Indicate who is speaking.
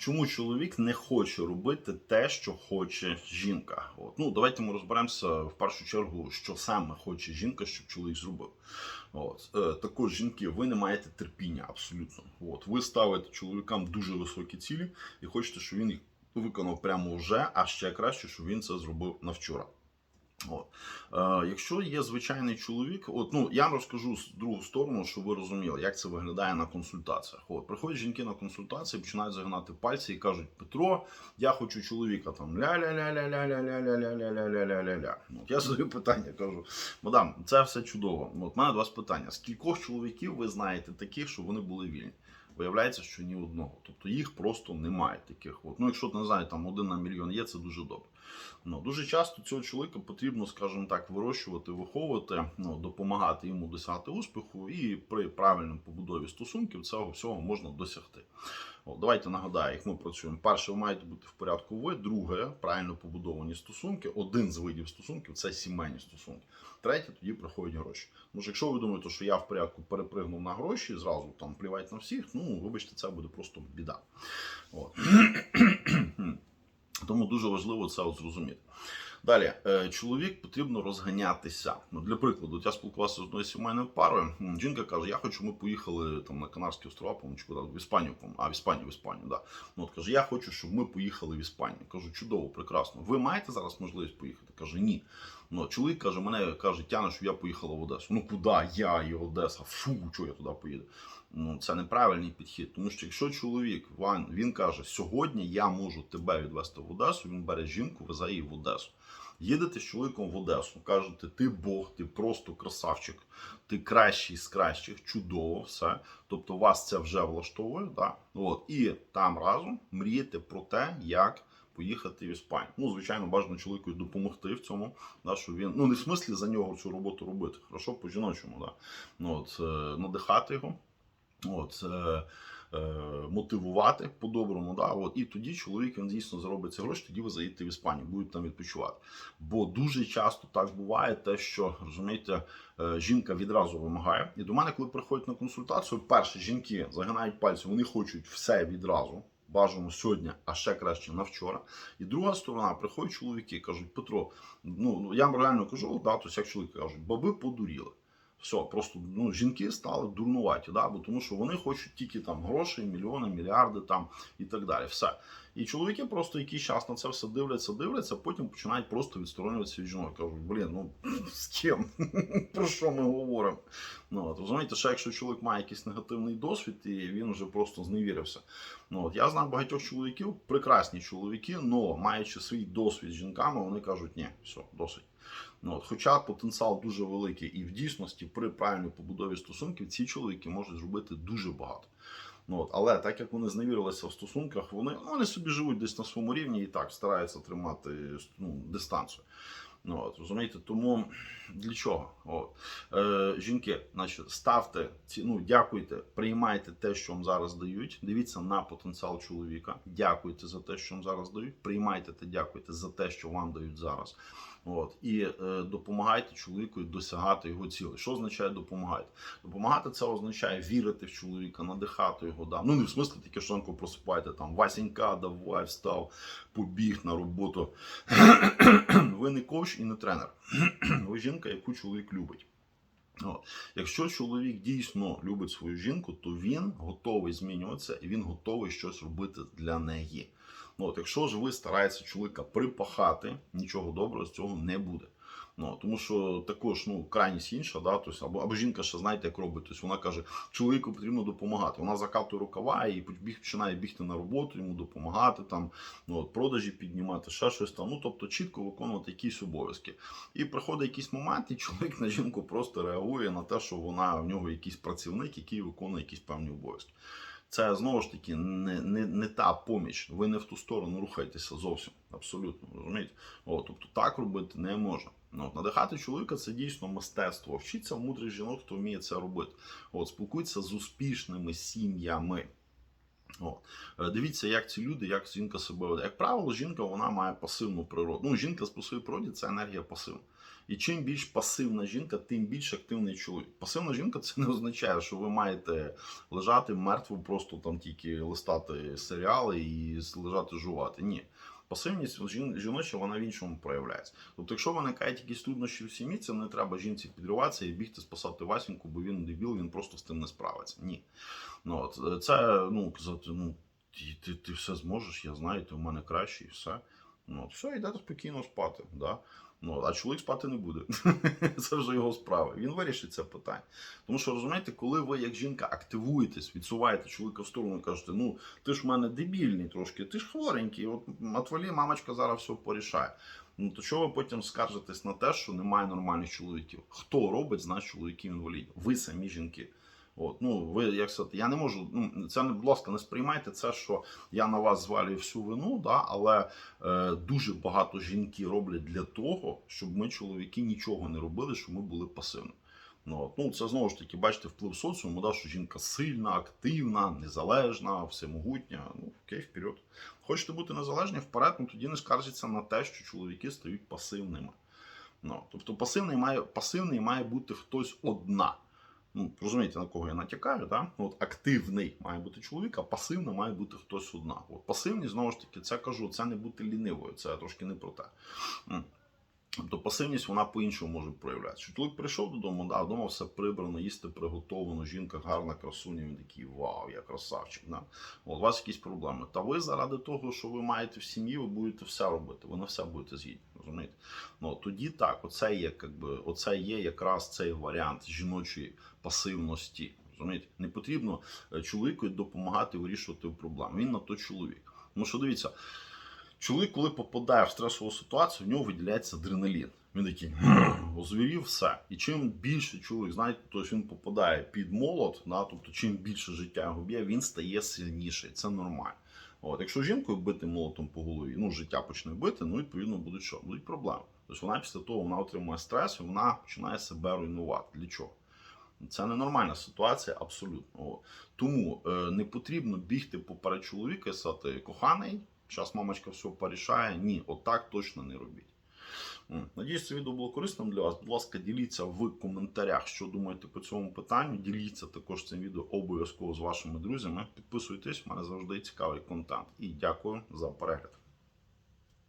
Speaker 1: Чому чоловік не хоче робити те, що хоче жінка? От. Ну, давайте ми розберемося в першу чергу, що саме хоче жінка, щоб чоловік зробив. От. Е, також жінки, ви не маєте терпіння абсолютно. От. Ви ставите чоловікам дуже високі цілі і хочете, щоб він їх виконав прямо вже, а ще краще, щоб він це зробив на От. Е, якщо є звичайний чоловік, от ну я вам розкажу з другу сторону, щоб ви розуміли, як це виглядає на консультаціях. От приходять жінки на консультації, починають загинати пальці і кажуть: Петро, я хочу чоловіка там ля ля ля ля ля ля ля ля ля ля ля ля ля ля ля От я задаю питання, кажу, мадам, це все чудово. От мене до вас питання: скількох чоловіків ви знаєте таких, щоб вони були вільні? Виявляється, що ні одного. Тобто їх просто немає таких. От. Ну, якщо не знаю, там один на мільйон є, це дуже добре. Ну, дуже часто цього чоловіка потрібно, скажімо так, вирощувати, виховувати, ну, допомагати йому досягати успіху, і при правильному побудові стосунків цього всього можна досягти. Давайте нагадаю, як ми працюємо. Перше, ви маєте бути в порядку ви. Друге, правильно побудовані стосунки. Один з видів стосунків це сімейні стосунки. Третє, тоді приходять гроші. Тому що якщо ви думаєте, що я в порядку перепригнув на гроші, зразу там плівайте на всіх, ну вибачте, це буде просто біда. От. Тому дуже важливо це от зрозуміти. Далі, е, чоловік потрібно розганятися. Ну, для прикладу, я спілкувався з одною сімейною парою. Жінка каже: Я хочу, ми поїхали там на Канарські острова, по чи в Іспанію, а в Іспанію, в Іспанію, да. Ну от каже, я хочу, щоб ми поїхали в Іспанію. Кажу, чудово, прекрасно. Ви маєте зараз можливість поїхати? Каже, ні. Ну, чоловік каже, мене каже, тяне, щоб я поїхала в Одесу. Ну куди я і Одеса? Фу, чого я туди поїду? Ну, це неправильний підхід. Тому що якщо чоловік він, він каже, сьогодні я можу тебе відвести в Одесу, він бере жінку, везе її в Одесу. Їдете з чоловіком в Одесу, кажете, ти Бог, ти просто красавчик, ти кращий з кращих, чудово, все. Тобто вас це вже влаштовує. Да? От. І там разом мрієте про те, як поїхати в Іспанію. Ну, звичайно, бажано чоловіку допомогти в цьому, да, щоб він, ну не в смислі за нього цю роботу робити, хорошо по жіночому, да. ну, от, е, надихати його. От, е, е, мотивувати по-доброму. Да? От, і тоді чоловік він дійсно заробить ці гроші, тоді ви заїдете в Іспанію, будете там відпочивати. Бо дуже часто так буває, те, що розумієте, е, жінка відразу вимагає. І до мене, коли приходять на консультацію, перше жінки загинають пальці, вони хочуть все відразу. Бажано сьогодні, а ще краще на вчора. І друга сторона приходять чоловіки, кажуть, Петро, ну ну, я вам реально кажу, да, тобто, як чоловіки кажуть, баби подуріли. Все, просто ну, жінки стали дурнуваті, да? бо тому що вони хочуть тільки там гроші, мільйони, мільярди там і так далі. Все. І чоловіки просто якийсь час на це все дивляться, дивляться, потім починають просто відсторонюватися від жінок. Кажуть, блін, ну з ким? Про що ми говоримо? Ну, от, розумієте, ще якщо чоловік має якийсь негативний досвід, і він вже просто зневірився. Ну, от, я знаю багатьох чоловіків, прекрасні чоловіки, але маючи свій досвід з жінками, вони кажуть, ні, все, досить. Ну, от, хоча потенціал дуже великий, і в дійсності при правильній побудові стосунків ці чоловіки можуть зробити дуже багато. Ну, от, але так як вони зневірилися в стосунках, вони, ну, вони собі живуть десь на своєму рівні і так стараються тримати ну, дистанцію. Ну, от, розумієте, тому для чого? От. Е, жінки, значить, ставте ці, ну, дякуйте, приймайте те, що вам зараз дають. Дивіться на потенціал чоловіка. Дякуйте за те, що вам зараз дають. Приймайте та дякуйте за те, що вам дають зараз. От і е, допомагайте чоловіку досягати його цілей. Що означає допомагати? Допомагати це означає вірити в чоловіка, надихати його. Да. Ну не в смислі таке, що ранку просипаєте там Васенька, давай встав, побіг на роботу. Ви не коуч і не тренер. Ви жінка, яку чоловік любить. От. Якщо чоловік дійсно любить свою жінку, то він готовий змінюватися і він готовий щось робити для неї. От, Якщо ж ви стараєтеся чоловіка припахати, нічого доброго з цього не буде. Ну, Тому що також ну, крайність інша, да, тобто, або, або жінка ще знаєте, як робить. Тобто вона каже, чоловіку потрібно допомагати. Вона закатує рукава і починає бігти на роботу, йому допомагати, там, ну, от, продажі піднімати, ще щось там. Ну, тобто чітко виконувати якісь обов'язки. І приходить якийсь момент, і чоловік на жінку просто реагує на те, що вона в нього якийсь працівник, який виконує якісь певні обов'язки. Це знову ж таки не не, не та поміч. Ви не в ту сторону рухаєтеся зовсім. Абсолютно розумієте? О, тобто так робити не можна. Ну, от, Надихати чоловіка це дійсно мистецтво. Вчиться в мудрих жінок, хто вміє це робити. От, Спілкуйтеся з успішними сім'ями. О. Е, Дивіться, як ці люди, як жінка себе веде. Як правило, жінка вона має пасивну природу. Ну, жінка по своїй природі це енергія пасивна. І чим більш пасивна жінка, тим більш активний чоловік. Пасивна жінка це не означає, що ви маєте лежати мертво, просто там тільки листати серіали і лежати жувати. Ні. Пасивність жін- жіноча вона в іншому проявляється. Тобто, якщо виникають якісь труднощі в сім'ї, це не треба жінці підриватися і бігти спасати Васіньку, бо він дебіл, він просто з тим не справиться. Ні. Ну, от, е, це, ну, казати, ну, ти, ти, ти все зможеш, я знаю, ти в мене краще і все. Ну, от, все, йдете спокійно спати. Да? Ну, а чоловік спати не буде. це вже його справа. Він вирішить це питання. Тому що розумієте, коли ви як жінка активуєтесь, відсуваєте чоловіка в сторону і кажете, ну ти ж в мене дебільний трошки, ти ж хворенький, от отвалі, мамочка зараз все порішає. Ну то чого ви потім скаржитесь на те, що немає нормальних чоловіків? Хто робить з нас чоловіків інвалідів? Ви самі жінки. От, ну ви як сказати, я не можу. Ну це будь ласка, не сприймайте це, що я на вас звалюю всю вину, да, але е, дуже багато жінки роблять для того, щоб ми, чоловіки, нічого не робили, щоб ми були пасивними. Ну, ну це знову ж таки, бачите, вплив соціуму, да, що жінка сильна, активна, незалежна, всемогутня. Ну, окей, вперед. Хочете бути незалежні вперед, ну тоді не скаржиться на те, що чоловіки стають пасивними. Ну, тобто пасивний має, пасивний має бути хтось одна. Ну, розумієте, на кого я натякаю, да? Ну, От активний має бути чоловік, а пасивний має бути хтось одна. От пасивність, знову ж таки, це кажу, це не бути лінивою, це трошки не про те. Тобто пасивність вона по-іншому може проявлятися. Чоловік прийшов додому, да, вдома все прибрано, їсти приготовлено, жінка гарна, красуня, він такий вау, я красавчик. Да? От, у вас якісь проблеми. Та ви заради того, що ви маєте в сім'ї, ви будете все робити, ви на все будете згідні. Розумієте? Ну, тоді так, оце є, якби, оце є якраз цей варіант жіночої пасивності. Розумієте? Не потрібно е, чоловіку допомагати вирішувати проблеми. Він на то чоловік. Тому що дивіться, чоловік, коли попадає в стресову ситуацію, в нього виділяється адреналін. Він такий озвірів все. І чим більше чоловік, знаєте, тобто він попадає під молот, да, тобто чим більше життя його б'є, він стає сильніший. Це нормально. От, якщо жінкою бити молотом по голові, ну життя почне бити, ну відповідно будуть що? Будуть проблеми. Тобто вона після того вона отримує стрес і вона починає себе руйнувати. Для чого? Це ненормальна ситуація, абсолютно. От. Тому е, не потрібно бігти поперед чоловіка і сказати, коханий, зараз мамочка все порішає. Ні, отак точно не робіть. Надіюсь, це відео було корисним для вас. Будь ласка, діліться в коментарях, що думаєте по цьому питанню. Діліться також цим відео обов'язково з вашими друзями. Підписуйтесь, в мене завжди цікавий контент. І дякую за перегляд.